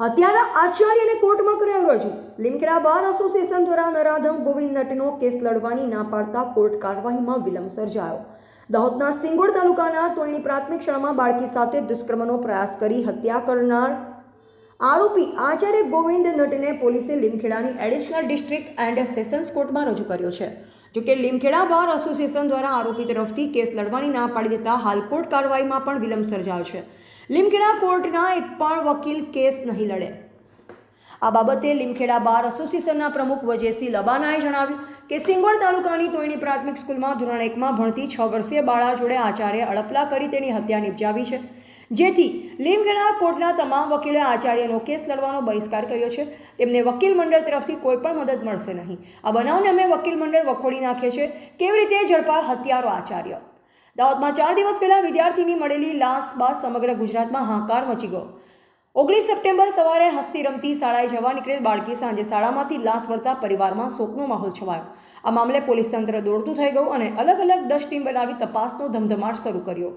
હત્યારા આચાર્યને કોર્ટમાં કર્યા રજૂ. લીમખેડા બાર એસોસિએશન દ્વારા નરાધમ ગોવિંદ નટનો કેસ લડવાની ના પાડતા કોર્ટ કાર્યવાહીમાં વિલંબ સર્જાયો. દાહોદના સિંગોડ તાલુકાના તોયણી પ્રાથમિક શાળામાં બાળકી સાથે દુષ્કર્મનો પ્રયાસ કરી હત્યા કરનાર આરોપી આચાર્ય ગોવિંદ નટને પોલીસે લીમખેડાની એડિશનલ ડિસ્ટ્રિક્ટ એન્ડ સેશન્સ કોર્ટમાં રજૂ કર્યો છે. જોકે લીમખેડા બાર એસોસિએશન દ્વારા આરોપી તરફથી કેસ લડવાની ના પાડી દેતા હાલ કોર્ટ કાર્યવાહીમાં પણ વિલંબ સર્જાયો છે. લીમખેડા કોર્ટના એક પણ વકીલ કેસ નહીં લડે. આ બાબતે લીમખેડા બાર એસોસિએશનના પ્રમુખ વજેસિંહ લબાનાએ જણાવ્યું કે સિંગવડ તાલુકાની તોયણી પ્રાથમિક સ્કૂલમાં ધોરણ એકમાં ભણતી છ વર્ષીય બાળા જોડે આચાર્ય અડપલા કરી તેની હત્યા નિપજાવી છે. જેથી લીમખેડા કોર્ટના તમામ વકીલે આચાર્યનો કેસ લડવાનો બહિષ્કાર કર્યો છે. તેમને વકીલ મંડળ તરફથી કોઈ પણ મદદ મળશે નહીં. આ બનાવને અમે વકીલ મંડળ વખોડી નાખીએ છીએ. કેવી રીતે ઝડપા હત્યારો આચાર્ય? દાહોદમાં ચાર દિવસ પહેલાં વિદ્યાર્થીની મળેલી લાશ બાદ સમગ્ર ગુજરાતમાં હાંકાર મચી ગયો. ઓગણીસ સપ્ટેમ્બર સવારે હસ્તી રમતી શાળાએ જવા નીકળેલ બાળકી સાંજે શાળામાંથી લાશ વળતા પરિવારમાં શોકનો માહોલ છવાયો. આ મામલે પોલીસ તંત્ર દોડતું થઈ ગયું અને અલગ અલગ દસ ટીમ બનાવી તપાસનો ધમધમાટ શરૂ કર્યો.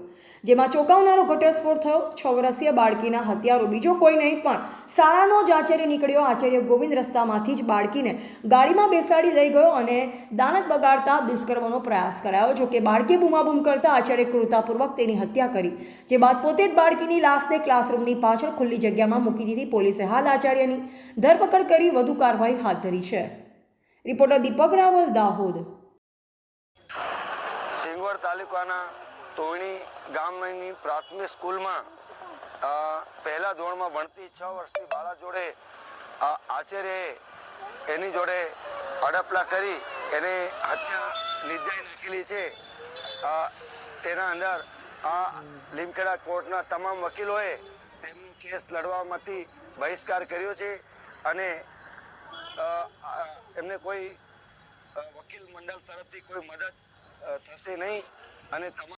જેમાં ચોંકાવનારો ઘટસ્ફોટ થયો. છ વર્ષીય બાળકીના હત્યારો બીજો કોઈ નહીં, પણ શાળાનો જ આચાર્ય નીકળ્યો. આચાર્ય ગોવિંદ રસ્તામાંથી જ બાળકીને ગાડીમાં બેસાડી લઈ ગયો અને દાનત બગાડતા દુષ્કર્મનો પ્રયાસ કરાયો. જોકે બાળકી બૂમાબૂમ કરતા આચાર્ય ક્રૂરતાપૂર્વક તેની હત્યા કરી. જે બાદ પોતે જ બાળકીની લાશને ક્લાસરૂમની પાછળ ખુલ્લી જગ્યામાં મૂકી દીધી પોલીસે. હાલ આચાર્યની ધરપકડ કરી વધુ કાર્યવાહી હાથ ધરી છે. રિપોર્ટર દીપક રાવલ, દાહોદ. સિંગવડ તાલુકાના તોણી ગામની પ્રાથમિક સ્કૂલમાં પહેલા ધોરણમાં ભણતી છ વર્ષની બાળા જોડે આચાર્યએ એની જોડે હડપલા કરી એને હત્યા નિર્દય નાખેલી છે. તેના અંદર આ લીમખેડા કોર્ટના તમામ વકીલોએ તેમનો કેસ લડવામાંથી બહિષ્કાર કર્યો છે અને એમને કોઈ વકીલ મંડળ તરફથી કોઈ મદદ થશે નહીં અને તમામ